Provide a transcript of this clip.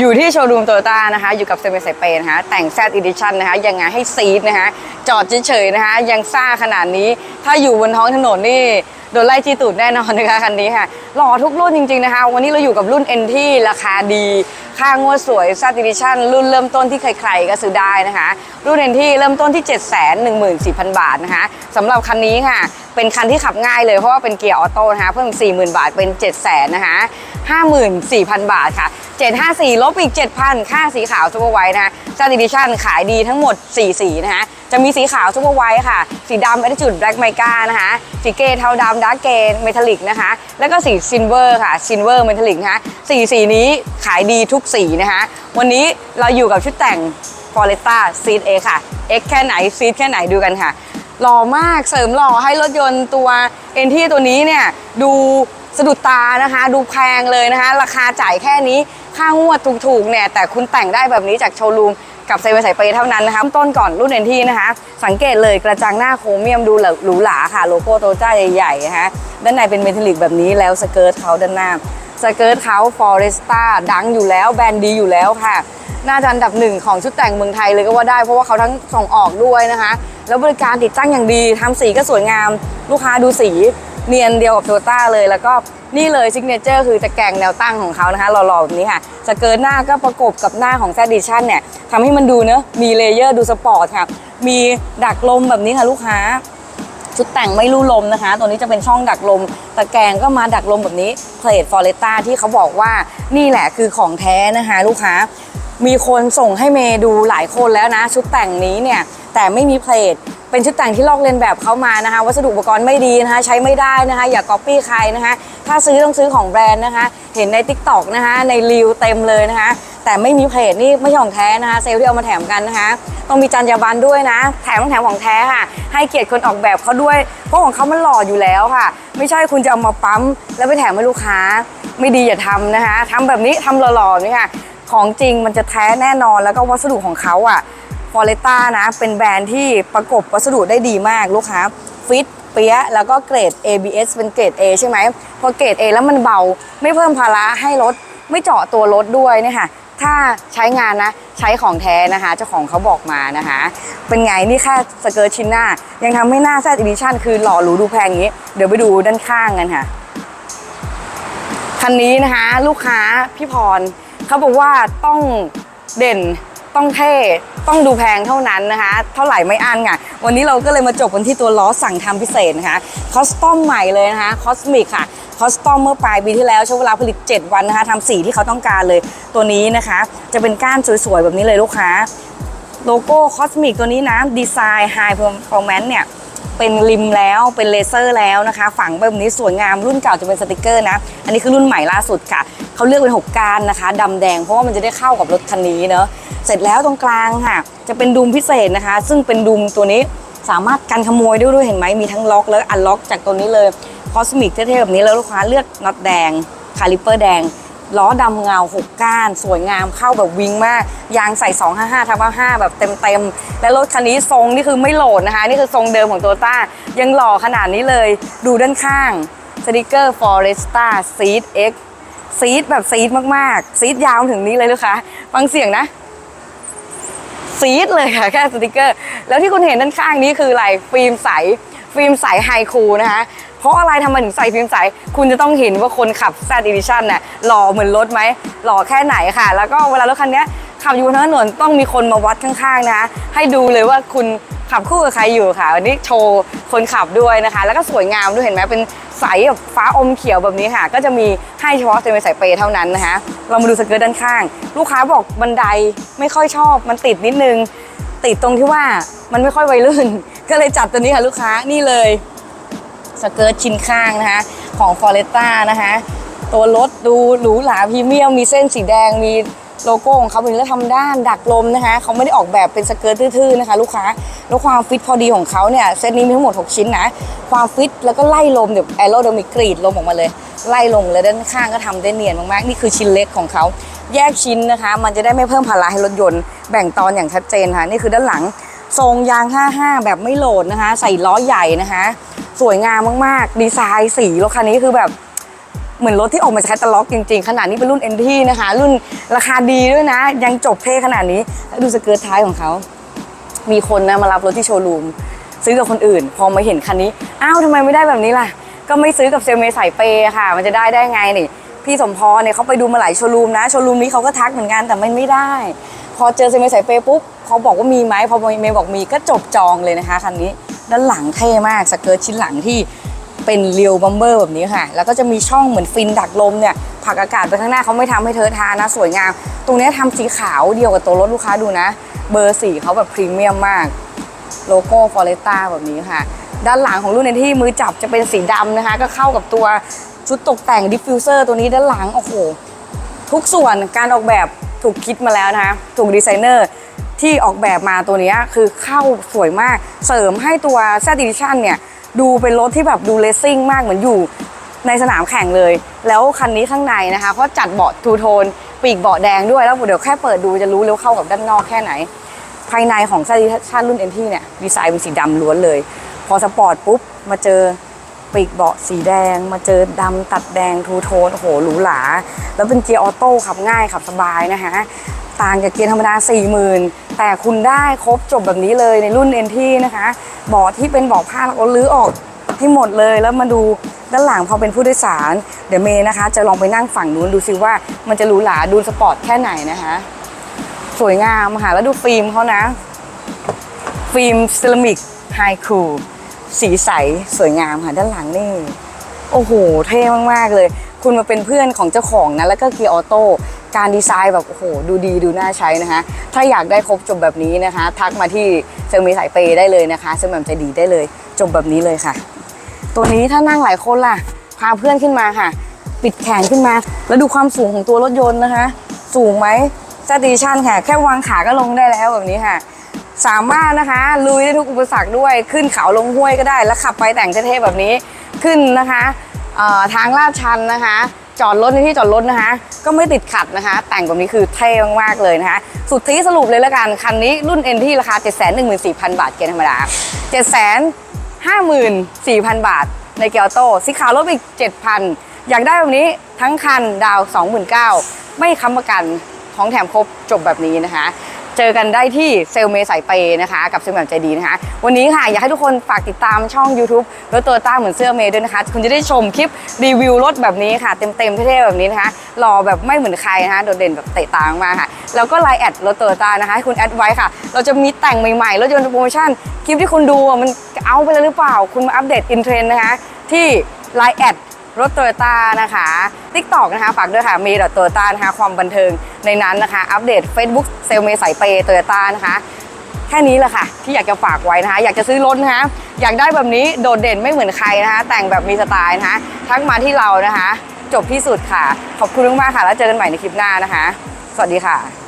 อยู่ที่โชว์รูมโตโยต้านะคะ อยู่กับเซมิไซเปนะคะแต่งแซดอีดิชันนะคะยังไงให้ซีดนะคะ จอดเฉยๆนะคะ ยังซ่าขนาดนี้ ถ้าอยู่บนท้องถนนนี่ โดนไล่จีตูดแน่นอนนะคะคันนี้ค่ะหล่อทุกรุ่นจริงๆนะคะ วันนี้เราอยู่กับรุ่น NT ราคาดี ค่างวดสวย s ซ t Edition รุ่นเริ่มต้นที่ใครๆก็ซื้อได้นะคะ รุ่น NT เริ่มต้นที่ 714,000 บาทนะคะสำหรับคันนี้ค่ะ เป็นคันที่ขับง่ายเลยเพราะว่าเป็นเกียร์ออโต้นะคะเพิ่ม 40,000 บาทเป็น 700,000นะคะ54,000 บาทค่ะ 754ลบอีก 7,000 ค่าสีขาวซูเปอร์ไวท์นะคะ s ซ t Edition ขายดีทั้งหมด 4 สีนะคะจะมีสีขาวซูเปอร์ไวท์ค่ะ สีดำ Attitude Black Mica นะคะ สีเกย์เทาดำดาร์กเกย์เมทัลลิกนะคะ แล้วก็สีซินเวอร์ค่ะซินเวอร์เมทัลลิกนะคะสีสีนี้ขายดีทุกสีนะคะ วันนี้เราอยู่กับชุดแต่ง f o r e s t a Seat A ค่ะ X แค่ไหน Seat แค่ไหนดูกันค่ะหล่อมากเสริมหล่อให้รถยนต์ตัว NT ตัวนี้เนี่ยดู สะดุดตานะคะ ดูแพงเลยนะคะ ราคาจ่ายแค่นี้ค่างวดถูกๆเนี่ยแต่คุณแต่งได้แบบนี้จากโชว์รูมกับเซเว่นสายเปเท่านั้นนะคะต้นก่อนรุ่นเอ็นที่นะคะ สังเกตเลยกระจังหน้าโครเมียมดูหรูหราค่ะ โลโก้โตโยต้าใหญ่ๆนะคะด้านในเป็นเมทัลลิกแบบนี้แล้วสเกิร์ตเขาด้านหน้าสเกิร์ตเขาฟอเรสต้าดังอยู่แล้วแบรนด์ดีอยู่แล้วค่ะ น่าจะอันดับหนึ่งของชุดแต่งเมืองไทยเลยก็ว่าได้เพราะว่าเขาทั้งส่งออกด้วยนะคะ แล้วบริการติดตั้งอย่างดีทำสีก็สวยงาม ลูกค้าดูสี เนียนเดียวกับโตโยต้าเลย แล้วก็นี่เลยซิกเนเจอร์คือตะแกรงแนวตั้งของเขานะคะหล่อๆแบบนี้ค่ะสเกิร์ตหน้าก็ประกบกับหน้าของแซดดิชั่นเนี่ยทำให้มันดูเนอะมีเลเยอร์ดูสปอร์ตค่ะ มีดักลมแบบนี้ค่ะลูกค้าชุดแต่งไม่ลู่ลมนะคะ ตัวนี้จะเป็นช่องดักลม ตะแกรงก็มาดักลมแบบนี้เพลทฟอเรต้าที่เขาบอกว่านี่แหละคือของแท้นะคะ ลูกค้า มีคนส่งให้เมย์ดูหลายคนแล้วนะ ชุดแต่งนี้เนี่ย แต่ไม่มีเพลท เป็นชุดแต่งที่ลอกเลียนแบบเขามานะคะ วัสดุอุปกรณ์ไม่ดีนะคะ ใช้ไม่ได้นะคะ อย่าก๊อปปี้ใครนะคะ ถ้าซื้อต้องซื้อของแบรนด์นะคะ เห็นใน t ิ k t o k นะคะ ในรีวเต็มเลยนะคะ แต่ไม่มีเพจนี่ไม่ใช่ของแท้นะคะ เซลล์ที่เอามาแถมกันนะคะ ต้องมีจรรยาบรรณด้วยนะ แถมต้องแถมของแท้ค่ะ ให้เกียรติคนออกแบบเขาด้วย เพราะของเขามันหล่ออยู่แล้วค่ะ ไม่ใช่คุณจะเอามาปั๊ม แล้วไปแถมให้ลูกค้า ไม่ดีอย่าทำนะคะทำแบบนี้ทำหล่อๆนี่ค่ะ ของจริงมันจะแท้แน่นอนแล้วก็วัสดุของเขาอะ ฟอเรต้านะ เป็นแบรนด์ที่ประกบวัสดุได้ดีมากลูกค้าฟิตเปียะแล้วก็เกรด ABS เป็นเกรด A ใช่ไหมพอเกรด A แล้วมันเบา ไม่เพิ่มภาระให้รถ ไม่เจาะตัวรถด้วยเนี่ยค่ะ ถ้าใช้งานนะ ใช้ของแท้นะคะ เจ้าของเขาบอกมานะคะ เป็นไงนี่แค่สเกิร์ตชิ้นหน้า ยังทำให้หน้าแซดอีดิชั่นคือหล่อหรูดูแพงอย่างนี้ เดี๋ยวไปดูด้านข้างกันค่ะ คันนี้นะคะ ลูกค้าพี่พรเขาบอกว่าต้องเด่น ต้องเท่ต้องดูแพงเท่านั้นนะคะ เท่าไหร่ไม่อั้นค่ะ วันนี้เราก็เลยมาจบกันที่ตัวล้อสั่งทำพิเศษนะคะคอสตอมใหม่เลยนะคะคอสมิกค่ะคอสตอมเมื่อปลายปีที่แล้วใช้เวลาผลิต 7 วันนะคะทำสีที่เขาต้องการเลยตัวนี้นะคะ จะเป็นก้านสวยๆแบบนี้เลยลูกค้า โลโก้คอสมิกตัวนี้นะดีไซน์ไฮเพอร์ฟอร์แมนซ์เนี่ย เป็นริมแล้วเป็นเลเซอร์แล้วนะคะ ฝังแบบนี้สวยงามรุ่นเก่าจะเป็นสติกเกอร์นะ อันนี้คือรุ่นใหม่ล่าสุดค่ะ เขาเลือกเป็น6ก้านนะคะดำแดงเพราะว่ามันจะได้เข้ากับรถคันนี้เนอะเสร็จแล้วตรงกลางค่ะ จะเป็นดุมพิเศษนะคะ ซึ่งเป็นดุมตัวนี้สามารถกันขโมยได้ด้วยเห็นไหมมีทั้งล็อกและอันล็อกจากตัวนี้เลยคอสมิกเท่ๆแบบนี้แล้วลูกค้าเลือกน็อตแดงคาลิเปอร์แดง ล้อดำเงา6ก้าน สวยงามเข้าแบบวิงมาก ยางใส่ 255ทับ5แบบเต็มๆ และรถคันนี้ทรงนี่คือไม่โหลดนะคะ นี่คือทรงเดิมของโตต้า ยังหล่อขนาดนี้เลย ดูด้านข้างสติกเกอร์ Foresta Seat X ซีดแบบซีดมากๆ ซีดยาวถึงนี้เลยลูกค้าฟังเสียงนะซีดเลยค่ะแค่สติกเกอร์ แล้วที่คุณเห็นด้านข้างนี้คืออะไรฟิล์มใสฟิล์มใสไฮคูลนะคะ เพราะอะไรทำไมถึงใส่ฟิล์มใส คุณจะต้องเห็นว่าคนขับ Z Edition น่ะหล่อเหมือนรถไหมหล่อแค่ไหนค่ะ แล้วก็เวลารถคันนี้ขับอยู่บนถนนต้องมีคนมาวัดข้างๆนะคะให้ดูเลยว่าคุณขับคู่กับใครอยู่ค่ะ วันนี้โชว์คนขับด้วยนะคะ แล้วก็สวยงามด้วยเห็นไหมเป็นใสแบบฟ้าอมเขียวแบบนี้ค่ะ ก็จะมีให้เฉพาะเซมิสายเปย์เท่านั้นนะคะ เรามาดูสเกิร์ตด้านข้าง ลูกค้าบอกบันไดไม่ค่อยชอบมันติดนิดนึง ติดตรงที่ว่ามันไม่ค่อยไวัยรุ่น ก็เลยจัดตัวนี้ค่ะลูกค้านี่เลย สเกิร์ตชิ้นข้างนะคะ ของฟอเรต้านะคะ ตัวรถดูหรูหราพรีเมียมมีเส้นสีแดงมีโลโก้ของเขาเป็นแล้วทำด้านดักลมนะคะเขาไม่ได้ออกแบบเป็นสเกิร์ตทื่อๆนะคะ ลูกค้าแล้วความฟิตพอดีของเขาเนี่ยเซตนี้มีทั้งหมด 6 ชิ้นนะความฟิตแล้วก็ไล่ลมเดี๋ยวแอโรเดมิกรีดลมออกมาเลย ไล่ลมเลยด้านข้างก็ทำได้เนียนมากๆ นี่คือชิ้นเล็กของเขาแยกชิ้นนะคะ มันจะได้ไม่เพิ่มภาระให้รถยนต์แบ่งตอนอย่างชัดเจนค่ะนี่คือด้านหลังทรงยาง 55 แบบไม่โหลดนะคะ ใส่ล้อใหญ่นะคะ สวยงามมากๆ ดีไซน์สีรถคันนี้คือแบบเหมือนรถที่ออกมาจากแคตตาล็อกจริงๆ ขนาดนี้เป็นรุ่นเอ็นที่นะคะ รุ่นราคาดีด้วยนะ ยังจบเท่ขนาดนี้แล้วดูสเกิร์ตท้ายของเขา มีคนนะมารับรถที่โชว์รูม ซื้อกับคนอื่น พอมาเห็นคันนี้ อ้าวทำไมไม่ได้แบบนี้ล่ะ ก็ไม่ซื้อกับเซลเมย์สายเปย์ค่ะ มันจะได้ได้ไงนี่ พี่สมพรเนี่ยเขาไปดูมาหลายโชว์รูมนะ โชว์รูมนี้เขาก็ทักเหมือนกันแต่มันไม่ได้ พอเจอเซลเมย์สายเปย์ปุ๊บเขาบอกว่ามีไหมพอเมย์บอกมีก็จบจองเลยนะคะคันนี้ ด้านหลังเท่มากสเกิร์ตชิ้นหลังที่เป็นเรียวบัมเบอร์แบบนี้ค่ะ แล้วก็จะมีช่องเหมือนฟินดักลมเนี่ยผักอากาศไปข้างหน้าเขาไม่ทำให้เธอทานนะ สวยงาม ตรงนี้ยทำสีขาวเดียวกับตัวรถลูกค้าดูนะ เบอร์สี่เขาแบบพรีเมียมมาก โลโก้ฟอเรต้าแบบนี้ค่ะ ด้านหลังของรุ่นในที่มือจับจะเป็นสีดำนะคะ ก็เข้ากับตัวชุดตกแต่งดิฟฟิวเซอร์ตัวนี้ด้านหลังโอ้โหทุกส่วนการออกแบบถูกคิดมาแล้วนะคะถูกดีไซเนอร์ ที่ออกแบบมาตัวนี้คือเข้าสวยมาก เสริมให้ตัว z e d i t i o n เนี่ยดูเป็นรถที่แบบดูเลสซิ่งมากเหมือนอยู่ในสนามแข่งเลย แล้วคันนี้ข้างในนะคะเขาจัดเบาะทูโทน ปีกเบาะแดงด้วย แล้วเดี๋ยวแค่เปิดดูจะรู้แล้วเข้ากับด้านนอกแค่ไหน ภายในของ z e d i t i o n รุ่น NT เนี่ยดีไซน์เป็นสีดำล้วนเลย พอสปอร์ตปุ๊บมาเจอปีกเบาะสีแดง มาเจอดำตัดแดงทูโทนโอ้โหหรูหราแล้วเป็นเกียร์ออโต้ขับง่ายขับสบายนะคะ ต่างจากเกียร์ธรรมดา 40,000 แต่คุณได้ครบจบแบบนี้เลยในรุ่น NT นะคะเบาะที่เป็นเบาะผ้าแล้วก็ลื้อออกให้หมดเลยแล้วมาดูด้านหลังพอเป็นผู้โดยสาร เดี๋ยวเมย์นะคะ จะลองไปนั่งฝั่งนู้นดูซิว่ามันจะหรูหราดูสปอร์ตแค่ไหนนะคะ สวยงามค่ะแล้วดูฟิล์มเขานะ ฟิล์มเซรามิกไฮคูลสีใสสวยงามค่ะด้านหลังนี่ โอ้โห เท่มาก ๆ เลย คุณมาเป็นเพื่อนของเจ้าของนะ แล้วก็เกียร์ออโต้ การดีไซน์แบบโอ้โหดูดีดูน่าใช้นะคะ ถ้าอยากได้ครบจบแบบนี้นะคะ ทักมาที่เซลมีสายเปย์ได้เลยนะคะเซลแหมมใจดีได้เลย จบแบบนี้เลยค่ะ ตัวนี้ถ้านั่งหลายคนล่ะพาเพื่อนขึ้นมาค่ะ ปิดแขนขึ้นมา แล้วดูความสูงของตัวรถยนต์นะคะ สูงไหมสตีชันค่ะ แค่วางขาก็ลงได้แล้วแบบนี้ค่ะ สามารถนะคะลุยได้ทุกอุปสรรคด้วยขึ้นเขาลงห้วยก็ได้ แล้วขับไปแต่งเท่ๆแบบนี้ขึ้นนะคะทางลาดชันนะคะ จอดรถในที่จอดรถนะคะ ก็ไม่ติดขัดนะคะ แต่งแบบนี้คือเท่มากๆเลยนะคะ สุดที่สรุปเลยละกัน คันนี้รุ่น NT ราคา 714,000 บาทเกียร์ธรรมดา 754,000 บาท ในเกียร์ออโต้สีขาวลดไปอีก 7,000 อยากได้แบบนี้ทั้งคันดาว 29,000ไม่ค้ำประกันของแถมครบจบแบบนี้นะคะ เจอกันได้ที่เซลเมสายเปย์นะคะ กับเซลแหม่มใจดีนะคะ วันนี้ค่ะ อยากให้ทุกคนฝากติดตามช่อง YouTube รถตโยต้าเหมือนเสื้อเมย์ด้วยนะคะ คุณจะได้ชมคลิปรีวิวรถแบบนี้ค่ะ เต็มๆเท่ๆแบบนี้นะคะหล่อแบบไม่เหมือนใครนะคะโดดเด่นแบบเตะตามากค่ะ แล้วก็ไลน์แอดรถตโยต้านะคะให้คุณแอดไว้ค่ะ เราจะมีแต่งใหม่ๆรถยนต์โปรโมชั่นคลิปที่คุณดูมันเอาไปแล้วหรือเปล่า คุณมาอัปเดตอินเทรนด์นะคะที่ไลน์แอด รถโตโยต้านะคะติ๊กตอกนะคะฝากด้วยค่ะมีดอทโตโยต้านะคะความบันเทิงในนั้นนะคะ อัปเดต Facebook เซลเมสายเปย์โตโยต้านะคะแค่นี้แหละค่ะ ที่อยากจะฝากไว้นะคะ อยากจะซื้อรถนะคะอยากได้แบบนี้โดดเด่นไม่เหมือนใครนะคะ แต่งแบบมีสไตล์นะคะ ทักมาที่เรานะคะ จบที่สุดค่ะ ขอบคุณมากๆค่ะ แล้วเจอกันใหม่ในคลิปหน้านะคะ สวัสดีค่ะ